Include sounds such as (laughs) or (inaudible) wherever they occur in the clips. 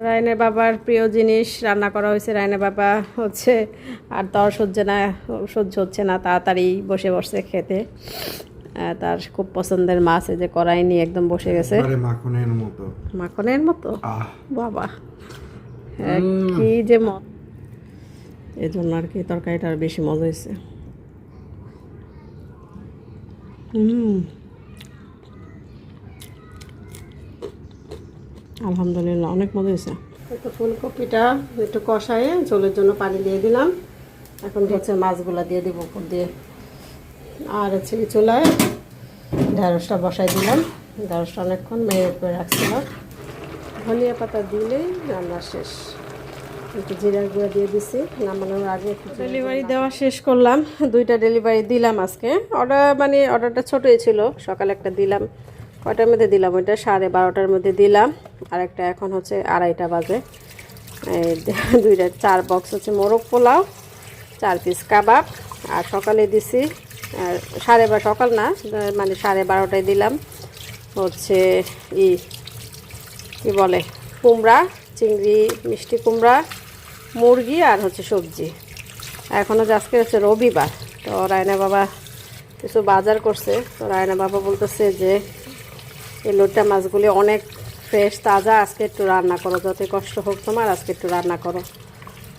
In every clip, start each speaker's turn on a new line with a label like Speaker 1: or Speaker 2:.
Speaker 1: রায়নের বাবার প্রিয় জিনিস রান্না করা হয়েছে। রায়নের বাবা হচ্ছে আর তর সহ্য না সহ্য হচ্ছে না তাড়াতাড়ি বসে বসছে খেতে। তার খুব পছন্দের মাছ এই যে কড়াই নিয়ে একদম বসে গেছে।
Speaker 2: মাখনের মতো।
Speaker 1: মাখনের মতো? বাবা। কি যে মত এই জন্য আর কি তরকারিটা আর বেশি মজা হয়েছে। হুম আলহামদুলিল্লাহ অনেক মজা হয়েছে। একটু ফুলকপিটা একটু কষায়ে ঝোলের জন্য পানি দিয়ে দিলাম। এখন হচ্ছে মাছগুলো দিয়ে দিব উপর দিয়ে। আর হচ্ছে চুলায় ঢেঁড়সটা বসাই দিলাম। ঢেঁড়সটা অনেকক্ষণ মেরে করে রাখছিলাম। ধনিয়া পাতা দিলেই রান্না শেষ। একটু জিরা গুঁড়া দিয়ে দিছি। নামানোর আগে একটু ডেলিভারি দেওয়া শেষ করলাম। দুইটা ডেলিভারি দিলাম আজকে। অর্ডার মানে অর্ডারটা ছোটোই ছিল। সকালে একটা দিলাম। কয়টার মধ্যে দিলাম? ওইটা সাড়ে বারোটার মধ্যে দিলাম। আর একটা এখন হচ্ছে আড়াইটা বাজে। (laughs) দুইটা, চার বক্স হচ্ছে মোরগ পোলাও, চার পিস কাবাব। আর সকালে দিছি, আর সাড়ে বা, সকাল না মানে সাড়ে বারোটায় দিলাম হচ্ছে ই, কি বলে, কুমড়া, চিংড়ি, মিষ্টি কুমড়া, মুরগি আর হচ্ছে সবজি। এখনও হচ্ছে আজকে হচ্ছে রবিবার, তো রায়না বাবা কিছু বাজার করছে, তো রায়না বাবা বলতেছে যে এই লোটটা মাছগুলি অনেক ফ্রেশ, তাজা, আজকে একটু রান্না করো। যতই কষ্ট হোক তোমার, আজকে একটু রান্না করো।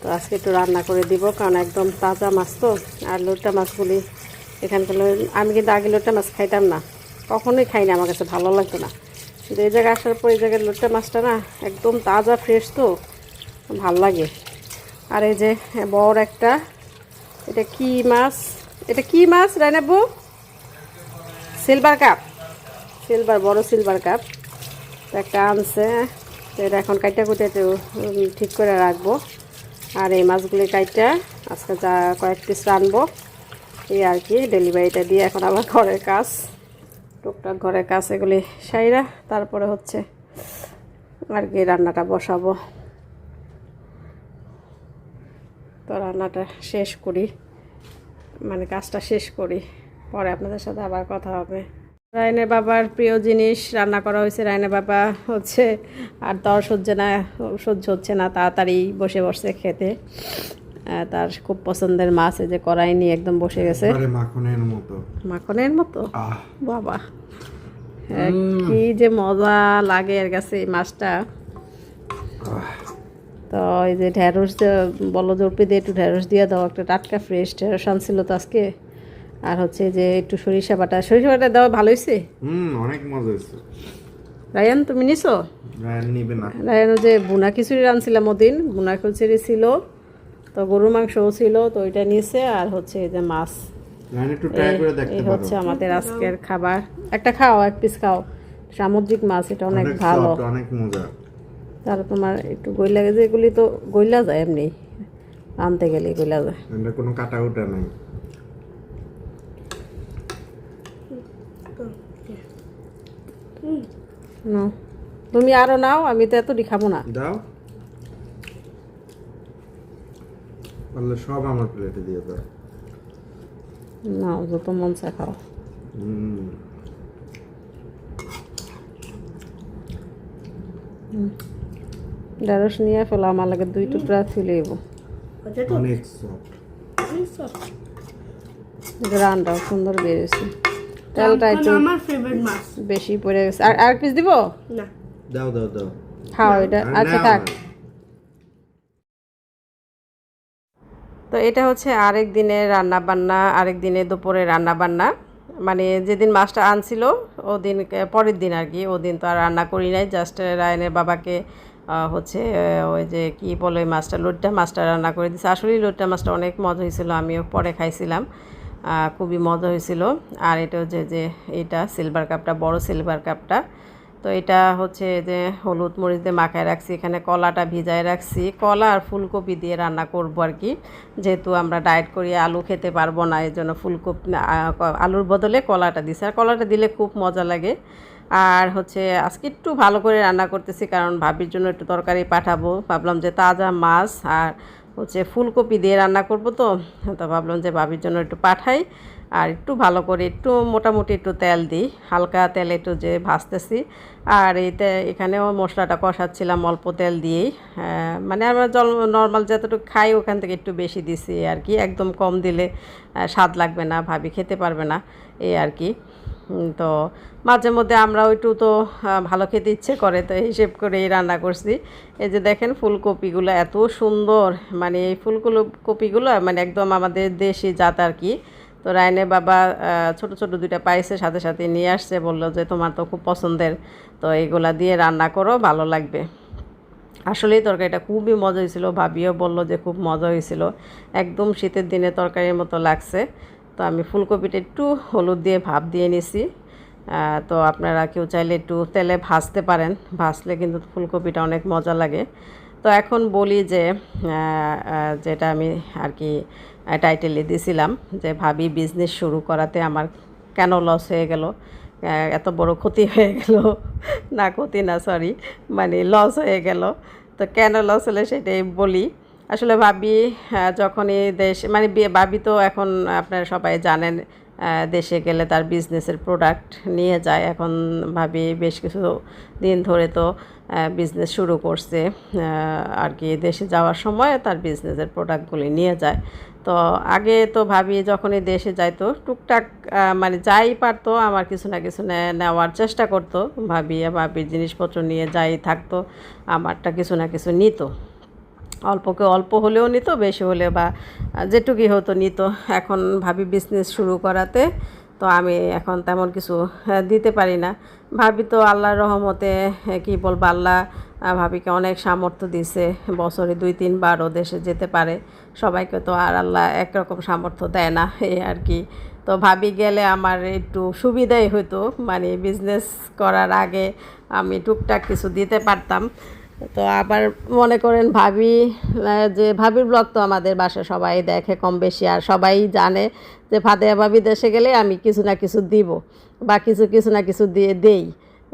Speaker 1: তো আজকে একটু রান্না করে দিব, কারণ একদম তাজা মাছ তো। আর লোটা মাছগুলি এখানকার আমি কিন্তু আগে লোটা মাছ খাইতাম না। কখনোই খাই না, আমার কাছে ভালো লাগতো না। কিন্তু এই জায়গায় আসার পর এই জায়গায় লোটা মাছটা না, একদম তাজা, ফ্রেশ তো। ভালো লাগে। আর এই যে বড় একটা, এটা কি মাছ? এটা কি মাছ রায়নাবু সিলভার কাপ। সিলভার, বড় সিলভার কাপ। একটা আনছে, তো এটা এখন কাইটা কুটে ঠিক করে রাখব। আর এই মাছগুলি কাইটা আজকে যা কয়েক পিস রানবো, এই আর কি, ডেলিভারিটা দিয়ে এখন আবার ঘরের কাজ, টুকটাক ঘরের কাজ এগুলি সাইরা, তারপরে হচ্ছে আর কি রান্নাটা বসাবো। তো রান্নাটা শেষ করি মানে কাজটা শেষ করি, পরে আপনাদের সাথে আবার কথা হবে। রায়নের বাবার প্রিয় জিনিস রান্না করা হয়েছে। রায়নের বাবা হচ্ছে আর তর সহ্য না সহ্য হচ্ছে না তাড়াতাড়ি বসে বসছে খেতে। তার খুব পছন্দের মাছ এই যে কড়াই নিয়ে একদম বসে গেছে।
Speaker 2: মাখনের মতো।
Speaker 1: মাখনের মতো? বাবা। হ্যাঁ, কি যে মজা লাগে এর কাছে এই মাছটা। তো এই যে ঢেঁড়স বলো জরপি দিয়ে একটু ঢেঁড়স দিয়ে দাও একটা টাটকা ফ্রেশ ঢেঁড়স আনছিল তো আজকে। আর হচ্ছে যে একটু সরিষা বাটা। সরিষা বাটা দেওয়া ভালো হয়েছে?
Speaker 2: হুম অনেক মজা হয়েছে।
Speaker 1: রায়ান তুমি নিছো?
Speaker 2: রায়ন নিবে না।
Speaker 1: রায়ান যে বুনা খিচুড়ি রানছিলাম ওদিন বুনা খিচুড়ি ছিল তো গরুর মাংসও ছিল তো ওইটা নিয়েছে আর হচ্ছে এই যে মাছ।
Speaker 2: রায়ন একটু ট্রাই করে দেখতে
Speaker 1: এই হচ্ছে আমাদের আজকের খাবার। একটা খাও এক পিস খাও। সামুদ্রিক মাছ এটা অনেক ভালো।
Speaker 2: অনেক মজা।
Speaker 1: তাহলে তোমার একটু গইলা গেছে এগুলি তো গইলা যায় এমনি। আনতে গেলে গইলা যায়।
Speaker 2: কোনো কাটা উটা নাই।
Speaker 1: তুমি আরও নাও আমি তো এতটি খাব না।
Speaker 2: দাও। পারলে সব আমার প্লেটে দিয়ে দাও।
Speaker 1: নাও যত মন চা খাও। ঢেঁড়স নিয়ে ফেলো আমার লাগে দুই টুকরা ফেলেইব
Speaker 2: অনেক সফট
Speaker 1: গ্রানটাও সুন্দর বেরিয়েছে তেলটা একটু
Speaker 3: আমার ফেভারিট মাছ?
Speaker 1: বেশি পড়ে গেছে। আর আর পিস দিব?
Speaker 3: না।
Speaker 2: দাও দাও দাও।
Speaker 1: খাও এটা। আচ্ছা থাক। তো এটা হচ্ছে আরেক দিনের রান্না বান্না আরেক দিনে দুপুরে রান্না বান্না। মানে যেদিন মাছটা আনছিল ওদিন পরের দিন আর কি ওদিন তো আর রান্না করি নাই। জাস্ট রায়নের বাবাকে আহ, হচ্ছে ওই যে কি বলে ওই মাছটা লোটটা মাছটা রান্না করে দিছে। আসলেই লোটটা মাছটা অনেক মজা হয়েছিল আমিও পরে খাইছিলাম। খুবই মজা হয়েছিল। আর এটা হচ্ছে যে এটা সিলভার কাপটা বড় সিলভার কাপটা তো এটা হচ্ছে যে হলুদ মরিচ দিয়ে মাখায় রাখছি, এখানে কলাটা ভিজায় রাখছি। কলা আর ফুলকপি দিয়ে রান্না করব আর কি। যেহেতু আমরা ডায়েট করি, আলু খেতে পারব না, এই জন্য ফুলকপি আলুর বদলে কলাটা দিছি। আর কলাটা দিলে খুব মজা লাগে। আর হচ্ছে আজকে একটু ভালো করে রান্না করতেছি, কারণ ভাবির জন্য একটু তরকারি পাঠাবো। ভাবলাম যে তাজা মাছ আর হচ্ছে ফুলকপি দিয়ে রান্না করব তো। তো ভাবলাম যে ভাবির জন্য একটু পাঠাই আর একটু ভালো করে একটু মোটামুটি একটু তেল দিই। হালকা তেল একটু যে ভাজতেছি। আর এতে এখানেও মশলাটা কষাচ্ছিলাম অল্প তেল দিয়েই। মানে আমরা জল নর্মাল যতটুকু খাই ওখান থেকে একটু বেশি দিছি আর কি। একদম কম দিলে স্বাদ লাগবে না, ভাবি খেতে পারবে না। এই আর কি। তো মাঝে মধ্যে আমরা একটু তো ভালো খেতে ইচ্ছে করে, তো হিসেব করেই রান্না করছি। এই যে দেখেন ফুলকপিগুলো এত সুন্দর মানে এই কপিগুলো মানে একদম আমাদের দেশি জাত আর কি। তো রায়নে বাবা ছোট ছোট দুইটা পাইছে, সাথে সাথে নিয়ে আসছে, বলল যে তোমার তো খুব পছন্দের, তো এইগুলা দিয়ে রান্না করো, ভালো লাগবে। আসলেই তরকারিটা খুবই মজা হয়েছিল, ভাবিও বলল যে খুব মজা হয়েছিল। একদম শীতের দিনে তরকারির মতো লাগছে। তো আমি ফুলকপিটা একটু হলুদ দিয়ে ভাপ দিয়ে নিছি। তো আপনারা কেউ চাইলে একটু তেলে ভাজতে পারেন। ভাজলে কিন্তু ফুলকপিটা অনেক মজা লাগে। তো এখন বলি যে যেটা আমি আর কি টাইটেলে দিয়েছিলাম যে, ভাবি বিজনেস শুরু করাতে আমার কেন লস হয়ে গেল? এত বড় ক্ষতি হয়ে গেল? না, ক্ষতি না সরি মানে লস হয়ে গেল। তো কেন লস হলে সেটাই বলি। আসলে ভাবি আহ, যখনই দেশ মানে ভাবি তো এখন আপনারা সবাই জানেন দেশে গেলে তার বিজনেসের প্রোডাক্ট নিয়ে যায়। এখন ভাবি বেশ কিছু দিন ধরে তো বিজনেস শুরু করছে আর কি দেশে যাওয়ার সময় তার বিজনেসের প্রোডাক্টগুলি নিয়ে যায়। তো আগে তো ভাবি যখনই দেশে যাইতো টুকটাক মানে যাই পারতো আমার কিছু না কিছু নেওয়ার চেষ্টা করতো। ভাবি ভাবির জিনিসপত্র নিয়ে যাই থাকতো আমারটা কিছু না কিছু নিত। অল্পকে অল্প হলেও নিত, বেশি হলে বা যেটুকুই হতো নিত। এখন ভাবি বিজনেস শুরু করাতে, তো আমি এখন তেমন কিছু দিতে পারি না। ভাবি তো আল্লাহর রহমতে কি বলব, আল্লাহ ভাবিকে অনেক সামর্থ্য দিছে। বছরে দুই তিনবারও দেশে যেতে পারে। সবাইকে তো আর আল্লাহ একরকম সামর্থ্য দেয় না, (laughs) এই আর কি। তো ভাবি গেলে আমার একটু সুবিধাই হতো মানে বিজনেস করার আগে আমি টুকটাক কিছু দিতে পারতাম। তো আবার মনে করেন ভাবি যে ভাবির ব্লগ তো আমাদের বাসা সবাই দেখে কম বেশি, আর সবাই জানে যে ফাদেয়া ভাবি দেশে গেলে আমি কিছু না কিছু দিব বা কিছু কিছু না কিছু দিয়ে দেই।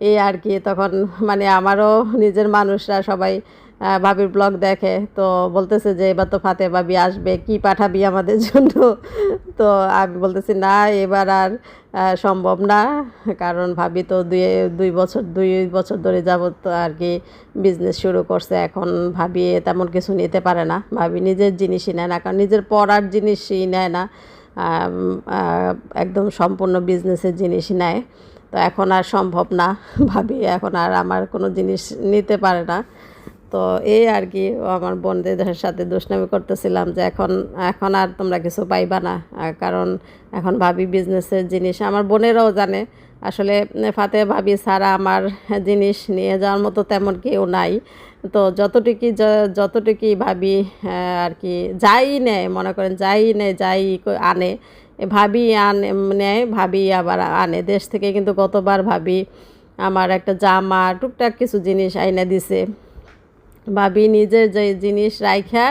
Speaker 1: এই আর কি, তখন মানে আমারও নিজের মানুষরা সবাই ভাবির ব্লগ দেখে। তো বলতেছে যে, এবার তো ফাতে ভাবি আসবে, কি পাঠাবি আমাদের জন্য? তো আমি বলতেছি, না, এবার আর সম্ভব না। কারণ ভাবি তো দুই দুই বছর দুই বছর ধরে যাবত তো আর কি বিজনেস শুরু করছে। এখন ভাবি তেমন কিছু নিতে পারে না। ভাবি নিজের জিনিসই নেয় না, কারণ নিজের পড়ার জিনিসই নেয় না। একদম সম্পূর্ণ বিজনেসের জিনিস নেয়। তো এখন আর সম্ভব না। ভাবি এখন আর আমার কোনো জিনিস নিতে পারে না। তো এই আর কি আমার বোনদের সাথে দুষ্টামি করতেছিলাম যে এখন এখন আর তোমরা কিছু পাইবা না। কারণ এখন ভাবি বিজনেসের জিনিস, আমার বোনেরাও জানে, আসলে ফাতে ভাবি ছাড়া আমার জিনিস নিয়ে যাওয়ার মতো তেমন কেউ নাই। তো যতটুকুই যতটুকুই ভাবি আর কি যাই নেয়, মনে করেন যাই নেয়, যাই আনে ভাবি আনে, নেয়, ভাবি আবার আনে। দেশ থেকে কিন্তু গতবার ভাবি আমার একটা জামা, টুকটাক কিছু জিনিস আইনা দিছে। ভাবি নিজের যে জিনিস রাইখা,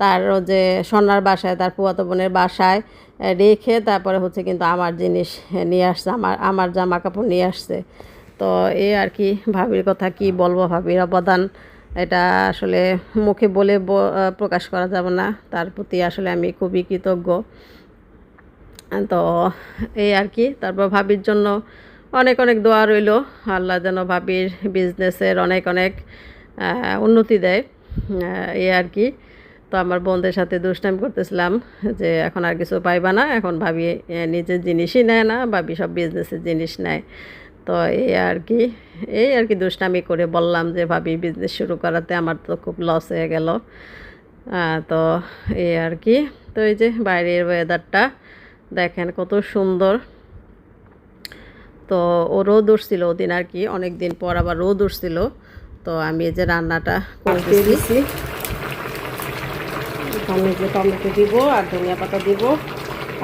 Speaker 1: তার যে সোনার বাসায়, তার পুয়াতো বোনের বাসায় রেখে তারপরে হচ্ছে কিন্তু আমার জিনিস নিয়ে আসছে, আমার আমার জামা কাপড় নিয়ে আসছে। তো এই আর কি ভাবির কথা, কি বলব ভাবির অবদান, এটা আসলে মুখে বলে প্রকাশ করা যাবে না, তার প্রতি আসলে আমি খুবই কৃতজ্ঞ। তো এই আর কি, তারপর ভাবির জন্য অনেক অনেক দোয়া রইল, আল্লাহ যেন ভাবির বিজনেসের অনেক অনেক উন্নতি দেয়। এই আর কি। তো আমার বোনদের সাথে দুষ্টামি করতেছিলাম যে এখন আর কিছু পাইবা না। এখন ভাবি নিজের জিনিসই নেয় না, ভাবি সব বিজনেসের জিনিস নেয়। তো এই আর কি, এই আর কি দুষ্টামি করে বললাম যে ভাবি বিজনেস শুরু করাতে আমার তো খুব লস হয়ে গেল। তো এই আর কি। তো এই যে বাইরের ওয়েদারটা দেখেন কত সুন্দর। তো ও রোদ উঠছিল ওদিন আর কি অনেক দিন পর আবার রোদ উঠছিল। তো আমি এই যে রান্নাটা করে দিয়েছি এখানে যে টমেটো দিব আর ধনিয়া পাতা দিব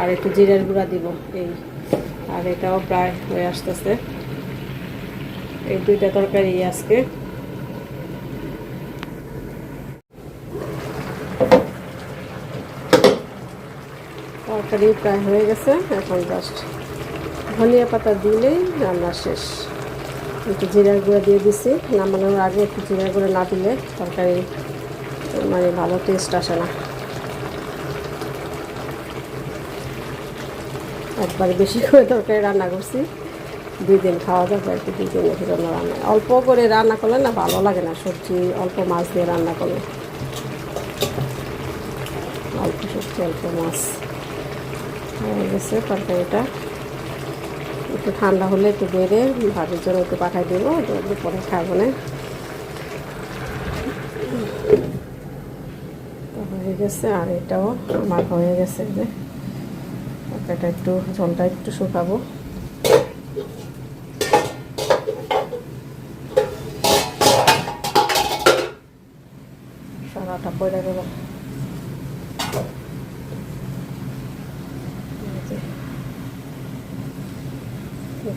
Speaker 1: আর একটু জিরের গুঁড়া দিব, এই। আর এটাও প্রায় হয়ে আসতেছে। এই দুইটা তরকারি আজকে। তরকারি প্রায় হয়ে গেছে, এখন জাস্ট ধনিয়া পাতা দিলেই রান্না শেষ। একটু জিরার গুঁড়া দিয়ে দিছি। নামানোর আগে একটু জিরার গুঁড়া না দিলে তরকারি মানে ভালো টেস্ট আসে না। একবার বেশি করে তরকারি রান্না করছি। দুই দিন খাওয়া যাবে আর কি দুই দিনের জন্য রান্না। অল্প করে রান্না করলে না ভালো লাগে না, সবজি, অল্প মাছ দিয়ে রান্না করলে। অল্প সবজি, অল্প মাছ। হয়ে গেছে তরকারিটা। একটু ঠান্ডা হলে একটু বেড়ে ভাবির জন্য একটু পাঠাই দেবো দুপুরে খাব না। হয়ে গেছে, আর এটাও আমার হয়ে গেছে, যে তরকারিটা একটু ঝোলটা একটু শুকাবো। সারাটা পড়ে গেল।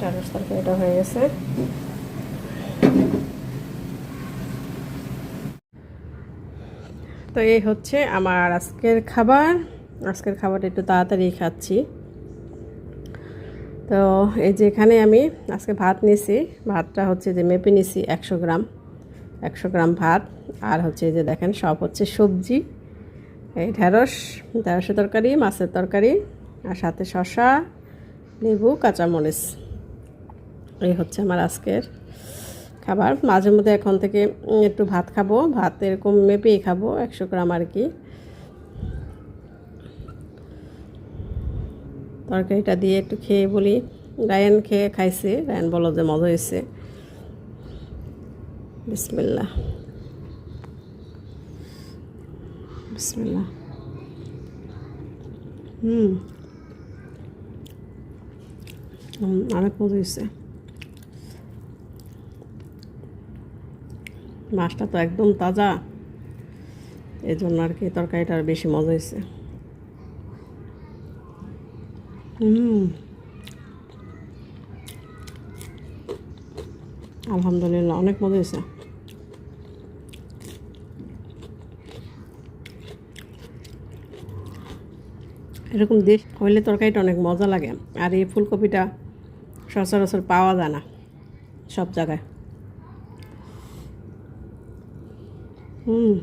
Speaker 1: ঢেঁড়স তরকারিটা হয়ে গেছে। তো এই হচ্ছে আমার আজকের খাবার। আজকের খাবারটা একটু তাড়াতাড়ি খাচ্ছি। তো এই যে এখানে আমি আজকে ভাত নিয়েছি ভাতটা হচ্ছে যে মেপে নিয়েছি একশো গ্রাম। একশো গ্রাম ভাত। আর হচ্ছে যে দেখেন, সব হচ্ছে সবজি। এই ঢেঁড়স, ঢেঁড়সের তরকারি, মাছের তরকারি, আর সাথে শসা, লেবু, কাঁচামরিচ। এই হচ্ছে আমার আজকের খাবার। মাঝে মধ্যে এখন থেকে একটু ভাত খাব। ভাত এরকম মেপেই খাব, একশো গ্রাম আর কি। তরকারিটা দিয়ে একটু খেয়ে বলি। রায়ন খেয়ে খাইছে। রায়ন বলো যে মজা হয়েছে। বিসমিল্লা বিসমিল্লা হুম। অনেক মজা হয়েছে। মাছটা তো একদম তাজা। এই জন্য আর কি তরকারিটা আর বেশি মজা হয়েছে। হুম। আলহামদুলিল্লাহ, অনেক মজা হয়েছে। এরকম দেশ হইলে তরকারিটা অনেক মজা লাগে। আর এই ফুলকপিটা সচরাচর পাওয়া যায় না সব জায়গায়। হুম।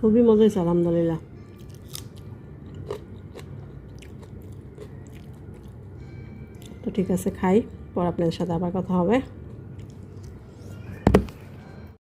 Speaker 1: খুবই মজা হয়েছে আলহামদুলিল্লাহ। তো ঠিক আছে, খাই, পর আপনাদের সাথে আবার কথা হবে।